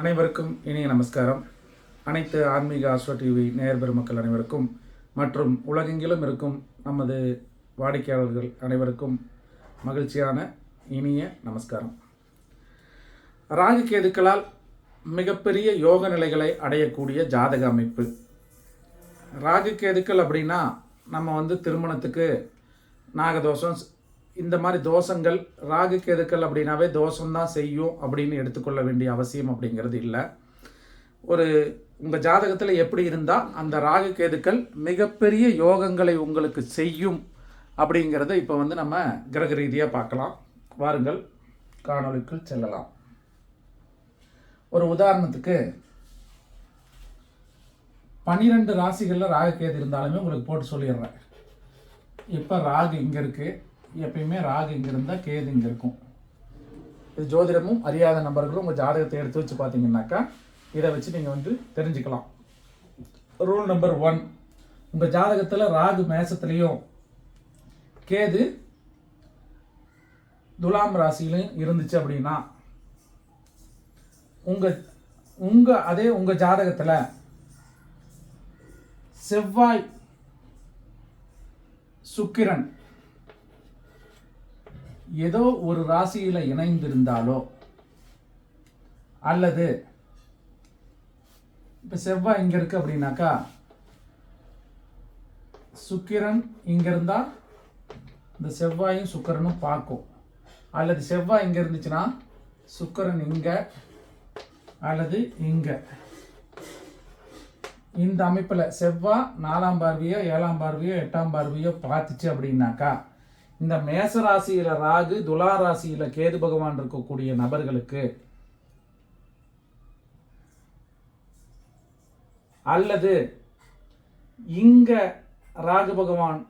அனைவருக்கும் இனிய நமஸ்காரம். அனைத்து ஆன்மீக ஆஸ்ட்ரோ டிவி நேயர் பெருமக்கள் அனைவருக்கும் மற்றும் உலகெங்கிலும் இருக்கும் நமது வாடிக்கையாளர்கள் அனைவருக்கும் மகிழ்ச்சியான இனிய நமஸ்காரம். ராகு கேதுக்களால் மிகப்பெரிய யோக நிலைகளை அடையக்கூடிய ஜாதக அமைப்பு. ராகு கேதுக்கள் அப்படின்னா நம்ம வந்து திருமணத்துக்கு நாகதோஷம் இந்த மாதிரி தோஷங்கள் ராகு கேதுக்கள் அப்படின்னாவே தோஷம்தான் செய்யும் அப்படின்னு எடுத்துக்கொள்ள வேண்டிய அவசியம் அப்படிங்கிறது இல்லை. ஒரு உங்கள் ஜாதகத்தில் எப்படி இருந்தால் அந்த ராகு கேதுக்கள் மிகப்பெரிய யோகங்களை உங்களுக்கு செய்யும் அப்படிங்கிறத இப்போ வந்து நம்ம கிரக ரீதியாக பார்க்கலாம். வாருங்கள் காணொலிக்குள் செல்லலாம். ஒரு உதாரணத்துக்கு பன்னிரெண்டு ராசிகளில் ராகு கேது இருந்தாலுமே உங்களுக்கு போட்டு சொல்லிடுறேன். இப்போ ராகு இங்கே இருக்குது எப்பயுமே ராகு இங்கே இருந்தால் கேது இங்கே இருக்கும். இது ஜோதிடமும் அறியாத நபர்களும் உங்கள் ஜாதகத்தை எடுத்து வச்சு பார்த்தீங்கன்னாக்கா இதை வச்சு நீங்கள் வந்து தெரிஞ்சுக்கலாம். ரூல் நம்பர் ஒன் உங்கள் ஜாதகத்தில் ராகு மேசத்துலேயும் கேது துலாம் ராசியிலையும் இருந்துச்சு அப்படின்னா உங்கள் உங்கள் அதே உங்கள் ஜாதகத்தில் செவ்வாய் சுக்கிரன் ஏதோ ஒரு ராசியில் இணைந்திருந்தாலோ அல்லது இப்போ செவ்வாய் இங்கே இருக்கு அப்படின்னாக்கா சுக்கிரன் இங்கே இருந்தால் இந்த செவ்வாயும் சுக்கிரனும் பார்க்கும். அல்லது செவ்வாய் இங்கே இருந்துச்சுன்னா சுக்கிரன் இங்கே அல்லது இங்கே. இந்த அமைப்பில் செவ்வாய் நாலாம் பார்வையோ ஏழாம் பார்வையோ எட்டாம் பார்வையோ பார்த்துச்சு அப்படின்னாக்கா இந்த மேச ராசியில ராகு துலா ராசியில கேது பகவான் இருக்கக்கூடிய நபர்களுக்கு அல்லது இங்க ராகு பகவான்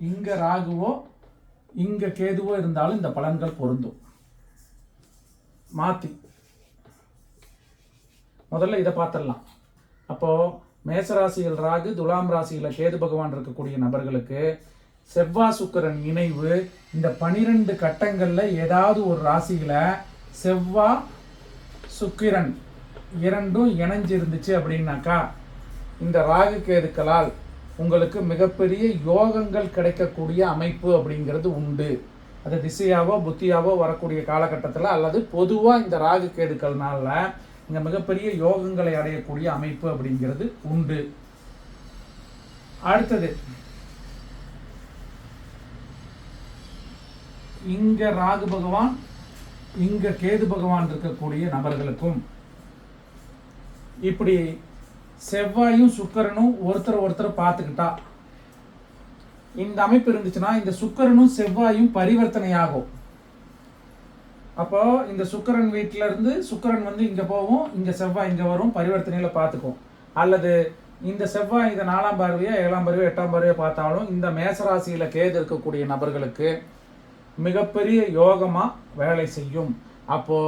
இங்க ராகுவோ இங்க கேதுவோ இருந்தாலும் இந்த பலன்கள் பொருந்தும். மாத்தி. முதல்ல இதை பார்த்துடலாம். அப்போது மேசராசியில் ராகு துலாம் ராசியில் கேது பகவான் இருக்கக்கூடிய நபர்களுக்கு செவ்வாய் சுக்கிரன் இணைவு. இந்த பனிரெண்டு கட்டங்களில் ஏதாவது ஒரு ராசியில் செவ்வாய் சுக்கிரன் இரண்டும் இணைஞ்சு இருந்துச்சு அப்படின்னாக்கா இந்த ராகு கேதுக்களால் உங்களுக்கு மிகப்பெரிய யோகங்கள் கிடைக்கக்கூடிய அமைப்பு அப்படிங்கிறது உண்டு. அது திசையாவோ புத்தியாவோ வரக்கூடிய காலகட்டத்தில் அல்லது பொதுவாக இந்த ராகு கேதுக்கள்னால இங்கே மிகப்பெரிய யோகங்களை அடையக்கூடிய அமைப்பு அப்படிங்கிறது உண்டு. அடுத்தது இங்க ராகு பகவான் இங்க கேது பகவான் இருக்கக்கூடிய நபர்களுக்கும் இப்படி செவ்வாயும் சுக்கரனும் ஒருத்தர் ஒருத்தர் பார்த்துக்கிட்டா இந்த அமைப்பு இருந்துச்சுன்னா இந்த சுக்கரனும் செவ்வாயும் பரிவர்த்தனை ஆகும் அப்போ இந்த சுக்கரன் வீட்டில இருந்து சுக்கரன் வந்து இங்க போகும் இங்க செவ்வாய் இங்க வரும் பரிவர்த்தனையில பார்த்துக்கும். அல்லது இந்த செவ்வாய் இந்த நாலாம் பார்வையோ ஏழாம் பார்வையோ எட்டாம் பார்வையோ பார்த்தாலும் இந்த மேசராசியில கேது இருக்கக்கூடிய நபர்களுக்கு மிகப்பெரிய யோகமா வேலை செய்யும். அப்போ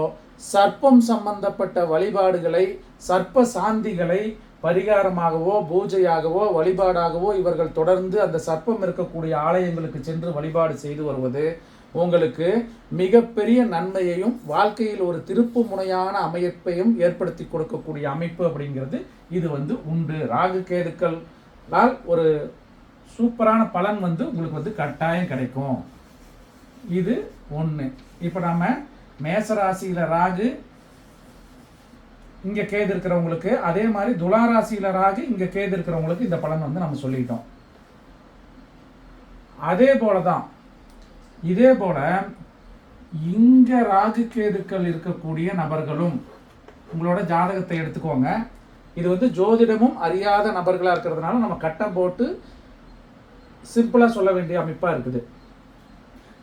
சர்ப்பம் சம்பந்தப்பட்ட வழிபாடுகளை சர்ப்ப சாந்திகளை பரிகாரமாகவோ பூஜையாகவோ வழிபாடாகவோ இவர்கள் தொடர்ந்து அந்த சர்ப்பம் இருக்கக்கூடிய ஆலயங்களுக்கு சென்று வழிபாடு செய்து வருவது உங்களுக்கு மிகப்பெரிய நன்மையையும் வாழ்க்கையில் ஒரு திருப்பு முனையான அமைப்பையும் ஏற்படுத்தி கொடுக்கக்கூடிய அமைப்பு அப்படிங்கிறது இது வந்து உண்டு. ராகு கேதுக்களால் ஒரு சூப்பரான பலன் வந்து உங்களுக்கு வந்து கட்டாயம் கிடைக்கும். இது ஒன்று இப்போ நம்ம மேசராசியில் ராகு இங்கே கேது இருக்கிறவங்களுக்கு அதே மாதிரி துளாராசியில் ராகு இங்கே கேது இருக்கிறவங்களுக்கு இந்த பலன் வந்து நம்ம சொல்லிட்டோம். அதே போல தான் இதே போல இங்க ராகு கேதுக்கள் இருக்கக்கூடிய நபர்களும் உங்களோட ஜாதகத்தை எடுத்துக்கோங்க. இது வந்து ஜோதிடமும் அறியாத நபர்களாக இருக்கிறதுனால நம்ம கட்டம் போட்டு சிம்பிளாக சொல்ல வேண்டிய அமைப்பாக இருக்குது.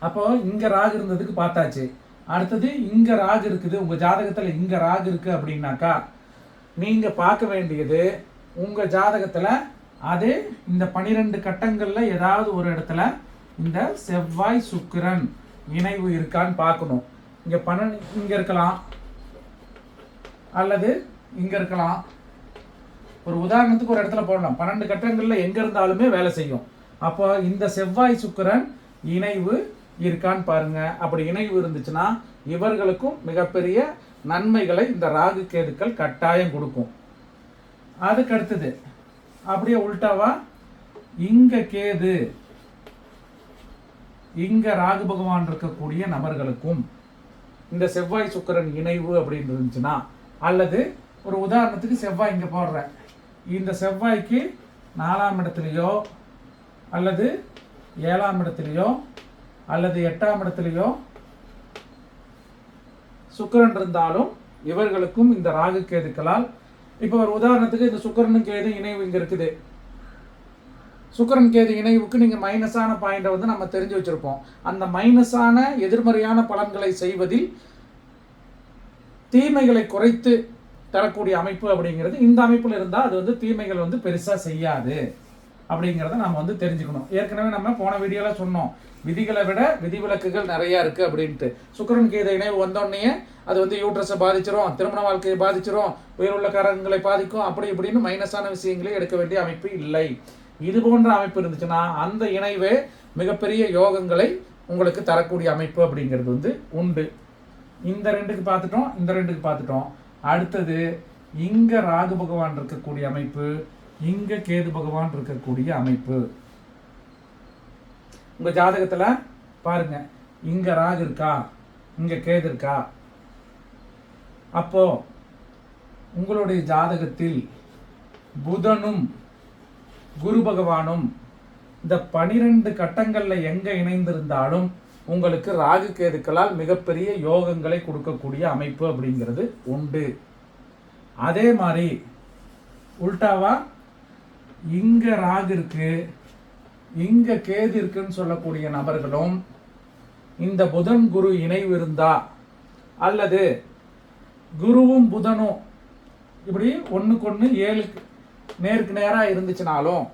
அப்போ இங்கே ராகு இருந்ததுக்கு பார்த்தாச்சு. அடுத்தது இங்கே ராகு இருக்குது. உங்கள் ஜாதகத்தில் இங்கே ராகு இருக்குது அப்படின்னாக்கா நீங்கள் பார்க்க வேண்டியது உங்கள் ஜாதகத்தில் அதே இந்த பனிரெண்டு கட்டங்களில் ஏதாவது ஒரு இடத்துல இந்த செவ்வாய் சுக்கிரன் இணைவு இருக்கான்னு பார்க்கணும். இங்கே பன்ன இங்கே இருக்கலாம். அல்லது இங்கே இருக்கலாம். ஒரு உதாரணத்துக்கு ஒரு இடத்துல போடலாம். பன்னெண்டு கட்டங்களில் எங்கே இருந்தாலுமே வேலை செய்யும். அப்போ இந்த செவ்வாய் சுக்கிரன் இணைவு இருக்கான்னு பாருங்க. அப்படி இணைவு இருந்துச்சுன்னா இவர்களுக்கும் மிகப்பெரிய நன்மைகளை இந்த ராகு கேதுக்கள் கட்டாயம் கொடுக்கும். அதுக்கு அடுத்தது அப்படியே உல்டாவா இங்கே கேது. இங்க ராகு பகவான் இருக்கக்கூடிய நபர்களுக்கும் இந்த செவ்வாய் சுக்கிரன் இணைவு அப்படின்னு இருந்துச்சுன்னா அல்லது ஒரு உதாரணத்துக்கு செவ்வாய் இங்க போடுறேன் இந்த செவ்வாய்க்கு நாலாம் இடத்துலையோ அல்லது ஏழாம் இடத்துலையோ அல்லது எட்டாம் இடத்துலையோ சுக்கிரன் இருந்தாலும் இவர்களுக்கும் இந்த ராகு கேதுக்களால் இப்போ ஒரு உதாரணத்துக்கு இந்த சுக்கிரனும் கேது இணைவு இங்கே இருக்குது. சுக்கரன் கேது இணைவுக்கு நீங்கள் மைனஸான பாயிண்டை வந்து நம்ம தெரிஞ்சு வச்சுருப்போம். அந்த மைனஸான எதிர்மறையான பலன்களை செய்வதில் தீமைகளை குறைத்து தரக்கூடிய அமைப்பு அப்படிங்கிறது இந்த அமைப்பில் இருந்தால் அது வந்து தீமைகள் வந்து பெருசாக செய்யாது அப்படிங்கிறத நம்ம வந்து தெரிஞ்சுக்கணும். ஏற்கனவே நம்ம போன வீடியோவில் சொன்னோம். விதிகளை விட விதிவிலக்குகள் நிறையா இருக்குது அப்படின்ட்டு. சுக்கரன் கேது இணைவு வந்தோடனே அது வந்து யூட்ரஸை பாதிச்சிரும் திருமண வாழ்க்கையை பாதிச்சிரும் உயிருள்ள காரங்களை பாதிக்கும் அப்படி இப்படின்னு மைனஸான விஷயங்களே எடுக்க வேண்டிய அமைப்பு இல்லை. இது போன்ற அமைப்பு இருந்துச்சுன்னா அந்த இணைவே மிகப்பெரிய யோகங்களை உங்களுக்கு தரக்கூடிய அமைப்பு அப்படிங்கிறது வந்து உண்டு. இந்த ரெண்டுக்கு பார்த்துட்டோம் இந்த ரெண்டுக்கு பார்த்துட்டோம். அடுத்தது இங்கே ராகு பகவான் இருக்கக்கூடிய அமைப்பு இங்கே கேது பகவான் இருக்கக்கூடிய அமைப்பு. உங்கள் ஜாதகத்தில் பாருங்கள் இங்கே ராகு இருக்கா இங்கே கேது இருக்கா? அப்போது உங்களுடைய ஜாதகத்தில் புதனும் குரு பகவானும் இந்த பனிரெண்டு கட்டங்களில் எங்கே இணைந்திருந்தாலும் உங்களுக்கு ராகு கேதுக்களால் மிகப்பெரிய யோகங்களை கொடுக்கக்கூடிய அமைப்பு அப்படிங்கிறது உண்டு. அதே மாதிரி உல்டாவா இங்கே ராகு இருக்கு இங்கே கேது இருக்குன்னு சொல்லக்கூடிய நபர்களும் இந்த புதன் குரு இணைவு இருந்தா அல்லது குருவும் புதனும் இப்படி ஒன்றுக்கொன்று ஏழு நேருக்கு நேராக இருந்துச்சுனாலும்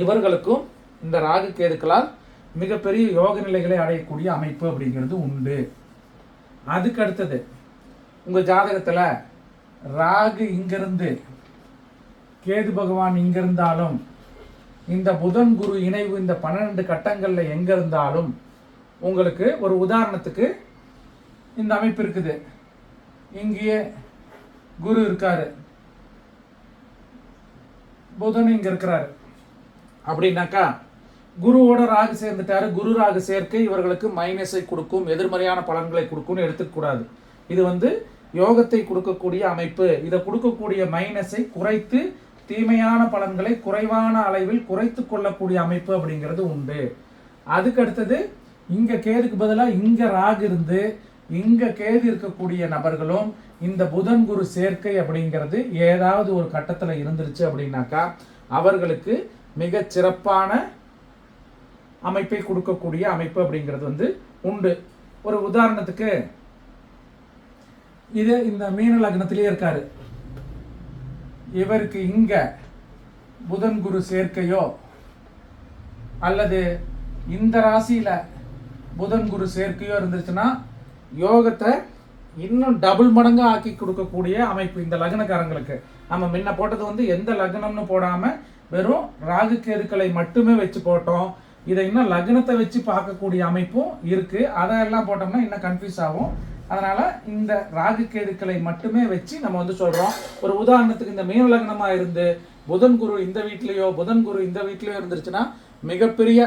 இவர்களுக்கும் இந்த ராகு கேதுக்களால் மிகப்பெரிய யோக நிலைகளை அடையக்கூடிய அமைப்பு அப்படிங்கிறது உண்டு. அதுக்கு அடுத்தது உங்கள் ஜாதகத்தில் ராகு இங்கிருந்து கேது பகவான் இங்கிருந்தாலும் இந்த புதன் குரு இணைவு இந்த பன்னெண்டு கட்டங்களில் எங்கே இருந்தாலும் உங்களுக்கு ஒரு உதாரணத்துக்கு இந்த அமைப்பு இருக்குது. இங்கேயே குரு இருக்காரு. புதன் இங்கே இருக்கிறாரு. அப்படின்னாக்கா குருவோட ராகு சேர்ந்துட்டாரு. குரு ராகு சேர்க்கை இவர்களுக்கு மைனஸை கொடுக்கும் எதிர்மறையான பலன்களை கொடுக்கும்னு எடுத்துக்கூடாது இது வந்து யோகத்தை கொடுக்கக்கூடிய அமைப்பு. இதை கொடுக்கக்கூடிய மைனஸை குறைத்து தீமையான பலன்களை குறைவான அளவில் குறைத்து கொள்ளக்கூடிய அமைப்பு அப்படிங்கிறது உண்டு. அதுக்கு அடுத்தது இங்கே கேதுக்கு பதிலாக இங்கே ராகு இருந்து இங்கே கேது இருக்கக்கூடிய நபர்களும் இந்த புதன் குரு சேர்க்கை அப்படிங்கிறது ஏதாவது ஒரு கட்டத்தில் இருந்துருச்சு அப்படின்னாக்கா அவர்களுக்கு மிகச் சிறப்பான அமைப்பை கொடுக்கக்கூடிய அமைப்பு அப்படிங்கிறது வந்து உண்டு. ஒரு உதாரணத்துக்கு இது இந்த மீன லக்னத்திலேயே இருக்காரு. இவருக்கு இங்க புதன் குரு சேர்க்கையோ அல்லது இந்த ராசியில புதன் குரு சேர்க்கையோ இருந்துச்சுன்னா யோகத்தை இன்னும் டபுள் மடங்காக ஆக்கி கொடுக்கக்கூடிய அமைப்பு இந்த லக்னக்காரங்களுக்கு. நம்ம முன்ன போட்டது வந்து எந்த லக்னம்னு போடாமல் வெறும் ராகு கேதுக்களை மட்டுமே வச்சு போட்டோம். இதை இன்னும் லக்னத்தை வச்சு பார்க்கக்கூடிய அமைப்பும் இருக்குது அதெல்லாம் போட்டோம்னா இன்னும் கன்ஃபியூஸ் ஆகும். அதனால் இந்த ராகு கேதுக்களை மட்டுமே வச்சு நம்ம வந்து சொல்கிறோம் ஒரு உதாரணத்துக்கு இந்த மீன லக்னமாக இருந்து புதன் குரு இந்த வீட்லேயோ புதன் குரு இந்த வீட்லேயோ இருந்துருச்சுன்னா மிகப்பெரிய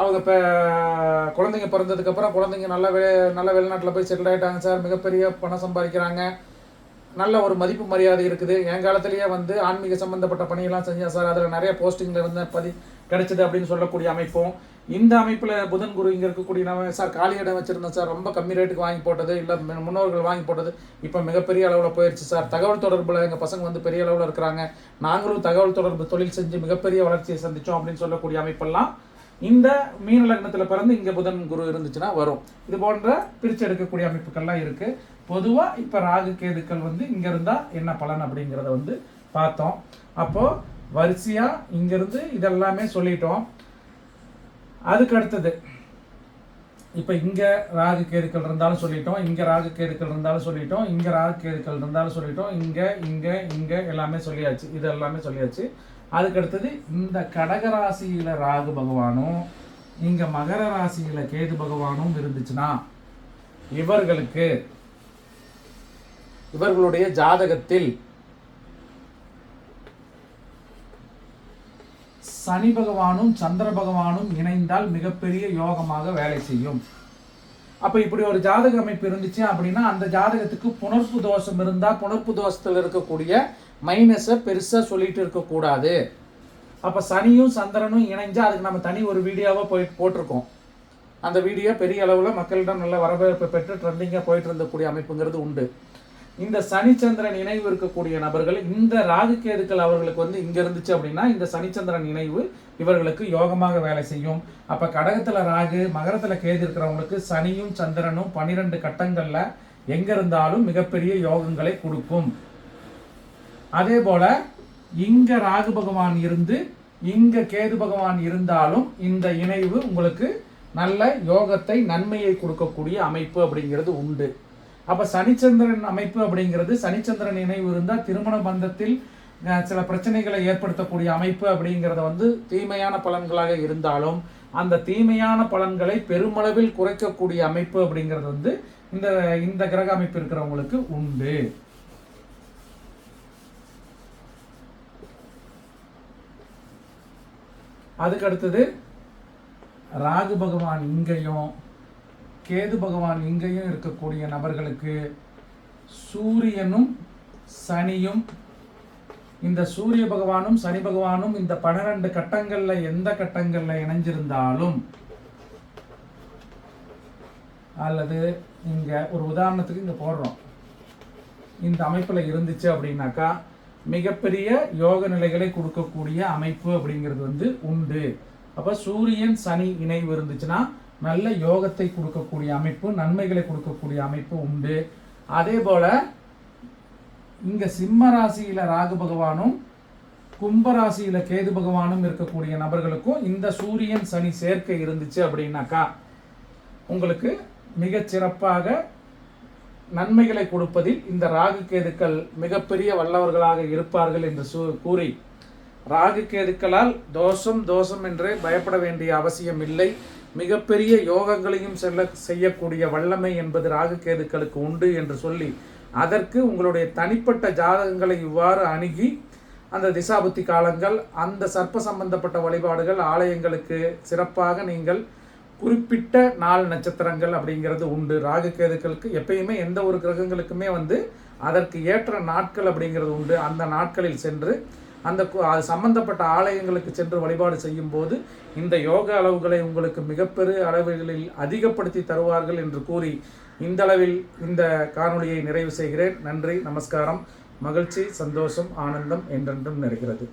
அவங்க இப்போ குழந்தைங்க பிறந்ததுக்கப்புறம் குழந்தைங்க நல்ல வெ நல்ல வெளிநாட்டில் போய் செட்டில் ஆகிட்டாங்க சார் மிகப்பெரிய பணம் சம்பாதிக்கிறாங்க. நல்ல ஒரு மதிப்பு மரியாதை இருக்குது. என் காலத்திலேயே வந்து ஆன்மீக சம்மந்தப்பட்ட பணியெல்லாம் செஞ்சேன் சார் அதில் நிறைய போஸ்டிங்கில் இருந்த பதி கிடைச்சது அப்படின்னு சொல்லக்கூடிய அமைப்பும். இந்த அமைப்பில் புதன் குரு இங்கே இருக்கக்கூடிய நம்ம சார் காலி இடம் வச்சுருந்தேன் சார் ரொம்ப கம்மி ரேட்டுக்கு வாங்கி போட்டது. இல்லை முன்னோர்கள் வாங்கி போட்டது. இப்போ மிகப்பெரிய அளவில் போயிடுச்சு சார் தகவல் தொடர்பில் எங்கள் பசங்க வந்து பெரிய அளவில் இருக்கிறாங்க. நாங்களும் தகவல் தொடர்பு தொழில் செஞ்சு மிகப்பெரிய வளர்ச்சியை சந்தித்தோம் அப்படின்னு சொல்லக்கூடிய அமைப்பெல்லாம் இந்த மீன லக்னத்தில் பிறந்து இங்கே புதன் குரு இருந்துச்சுன்னா வரும். இது போன்ற பிரித்து எடுக்கக்கூடிய அமைப்புகள்லாம் இருக்குது பொதுவாக இப்போ ராகு கேதுக்கள் வந்து இங்கே இருந்தால் என்ன பலன் அப்படிங்கிறத வந்து பார்த்தோம். அப்போது வரிசையாக இங்கேருந்து இதெல்லாமே சொல்லிட்டோம். அதுக்கு அடுத்தது இப்போ இங்கே ராகு கேதுக்கள் இருந்தாலும் சொல்லிட்டோம் இங்கே ராகு கேதுக்கள் இருந்தாலும் சொல்லிட்டோம் இங்கே ராகு கேதுக்கள் இருந்தாலும் சொல்லிட்டோம் இங்கே இங்கே இங்கே எல்லாமே சொல்லியாச்சு இது எல்லாமே சொல்லியாச்சு. அதுக்கடுத்தது இந்த இந்த கடகராசியில் ராகு பகவானும் இங்கே மகர ராசியில் கேது பகவானும் இருந்துச்சுன்னா இவர்களுக்கு இவர்களுடைய ஜாதகத்தில் சனி பகவானும் சந்திர பகவானும் இணைந்தால் மிகப்பெரிய யோகமாக வேலை செய்யும். அப்போ இப்படி ஒரு ஜாதக அமைப்பு இருந்துச்சு அப்படின்னா அந்த ஜாதகத்துக்கு புணர்ப்பு தோஷம் இருந்தால் புணர்ப்பு தோஷத்தில் இருக்கக்கூடிய மைனஸை பெருசாக சொல்லிட்டு இருக்கக்கூடாது அப்போ சனியும் சந்திரனும் இணைஞ்சால் அதுக்கு நம்ம தனி ஒரு வீடியோவாக போய் போட்டிருக்கோம். அந்த வீடியோ பெரிய அளவில் மக்களிடம் நல்ல வரவேற்பு பெற்று ட்ரெண்டிங்காக போயிட்டு இருந்தக்கூடிய அமைப்புங்கிறது உண்டு. இந்த சனிச்சந்திரன் இணைவு இருக்கக்கூடிய நபர்கள் இந்த ராகு கேதுக்கள் அவர்களுக்கு வந்து இங்க இருந்துச்சு அப்படின்னா இந்த சனிச்சந்திரன் இணைவு இவர்களுக்கு யோகமாக வேலை செய்யும். அப்ப கடகத்துல ராகு மகரத்துல கேது இருக்கிறவங்களுக்கு சனியும் சந்திரனும் பனிரெண்டு கட்டங்கள்ல எங்க இருந்தாலும் மிகப்பெரிய யோகங்களை கொடுக்கும். அதே போல இங்க ராகு பகவான் இருந்து இங்க கேது பகவான் இருந்தாலும் இந்த இணைவு உங்களுக்கு நல்ல யோகத்தை நன்மையை கொடுக்கக்கூடிய அமைப்பு அப்படிங்கிறது உண்டு. அப்போ சனிச்சந்திரன் அமைப்பு அப்படிங்கிறது சனிச்சந்திரன் இணைவு இருந்தால் திருமண பந்தத்தில் சில பிரச்சனைகளை ஏற்படுத்தக்கூடிய அமைப்பு அப்படிங்கிறத வந்து தீமையான பலன்களாக இருந்தாலும் அந்த தீமையான பலன்களை பெருமளவில் குறைக்கக்கூடிய அமைப்பு அப்படிங்கிறது வந்து இந்த இந்த கிரக அமைப்பு இருக்கிறவங்களுக்கு உண்டு. அதுக்கு அடுத்தது ராகு பகவான் இங்கேயும் கேது பகவான் இங்கேயும் இருக்கக்கூடிய நபர்களுக்கு சூரியனும் சனியும் இந்த சூரிய பகவானும் சனி பகவானும் இந்த பன்னிரண்டு கட்டங்களில் எந்த கட்டங்களில் இணைஞ்சிருந்தாலும் அல்லது இங்கே ஒரு உதாரணத்துக்கு இங்கே போடுறோம். இந்த அமைப்பில் இருந்துச்சு அப்படின்னாக்கா மிகப்பெரிய யோக நிலைகளை கொடுக்கக்கூடிய அமைப்பு அப்படிங்கிறது வந்து உண்டு. அப்போ சூரியன் சனி இணைவு இருந்துச்சுன்னா நல்ல யோகத்தை கொடுக்கக்கூடிய அமைப்பு நன்மைகளை கொடுக்கக்கூடிய அமைப்பு உண்டு. அதே போல இங்க சிம்ம ராசியில ராகு பகவானும் கும்பராசியில் கேது பகவானும் இருக்கக்கூடிய நபர்களுக்கும் இந்த சூரியன் சனி சேர்க்கை இருந்துச்சு அப்படின்னாக்கா உங்களுக்கு மிகச் சிறப்பாக நன்மைகளை கொடுப்பதில் இந்த ராகு கேதுக்கள் மிகப்பெரிய வல்லவர்களாக இருப்பார்கள் என்று சு- கூறி ராகு கேதுக்களால் தோஷம் தோஷம் என்று பயப்பட வேண்டிய அவசியம் இல்லை. மிகப்பெரிய யோகங்களையும் செல்ல செய்யக்கூடிய வல்லமை என்பது ராகுகேதுக்களுக்கு உண்டு என்று சொல்லி அதற்கு உங்களுடைய தனிப்பட்ட ஜாதகங்களை இவ்வாறு அணுகி அந்த திசாபுத்தி காலங்கள் அந்த சர்ப்ப சம்பந்தப்பட்ட வழிபாடுகள் ஆலயங்களுக்கு சிறப்பாக நீங்கள் குறிப்பிட்ட நாள் நட்சத்திரங்கள் அப்படிங்கிறது உண்டு. ராகுகேதுக்களுக்கு எப்பயுமே எந்த ஒரு கிரகங்களுக்குமே வந்து அதற்கு ஏற்ற நாட்கள் அப்படிங்கிறது உண்டு. அந்த நாட்களில் சென்று அந்த அது சம்பந்தப்பட்ட ஆலயங்களுக்கு சென்று வழிபாடு செய்யும் போது இந்த யோக அளவுகளை உங்களுக்கு மிகப்பெரிய அளவுகளில் அதிகப்படுத்தி தருவார்கள் என்று கூறி இந்தளவில் இந்த காணொளியை நிறைவு செய்கிறேன். நன்றி நமஸ்காரம் மகிழ்ச்சி சந்தோஷம் ஆனந்தம் என்றென்றும் நிறைகிறது.